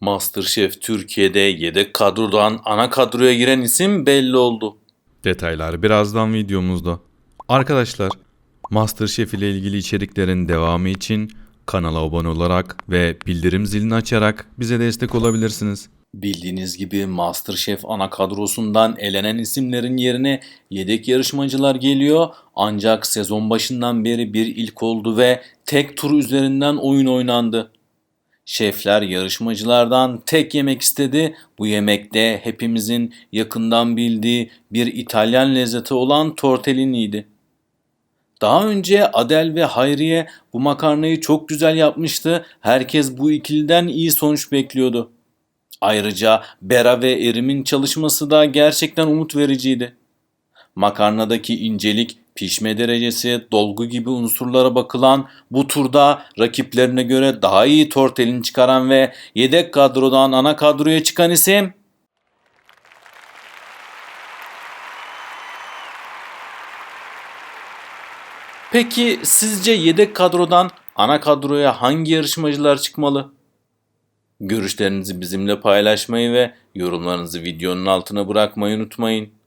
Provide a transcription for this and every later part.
Masterchef Türkiye'de yedek kadrodan ana kadroya giren isim belli oldu. Detaylar birazdan videomuzda. Arkadaşlar, MasterChef ile ilgili içeriklerin devamı için kanala abone olarak ve bildirim zilini açarak bize destek olabilirsiniz. Bildiğiniz gibi Masterchef ana kadrosundan elenen isimlerin yerine yedek yarışmacılar geliyor ancak sezon başından beri bir ilk oldu ve tek tur üzerinden oyun oynandı. Şefler yarışmacılardan tek yemek istedi. Bu yemekte hepimizin yakından bildiği bir İtalyan lezzeti olan tortelliniydi. Daha önce Adel ve Hayriye bu makarnayı çok güzel yapmıştı. Herkes bu ikiliden iyi sonuç bekliyordu. Ayrıca Bera ve Erim'in çalışması da gerçekten umut vericiydi. Makarnadaki incelik, pişme derecesi, dolgu gibi unsurlara bakılan bu turda rakiplerine göre daha iyi tortelin çıkaran ve yedek kadrodan ana kadroya çıkan isim Peki sizce yedek kadrodan ana kadroya hangi yarışmacılar çıkmalı? Görüşlerinizi bizimle paylaşmayı ve yorumlarınızı videonun altına bırakmayı unutmayın.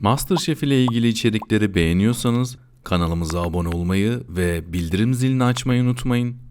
MasterChef ile ilgili içerikleri beğeniyorsanız kanalımıza abone olmayı ve bildirim zilini açmayı unutmayın.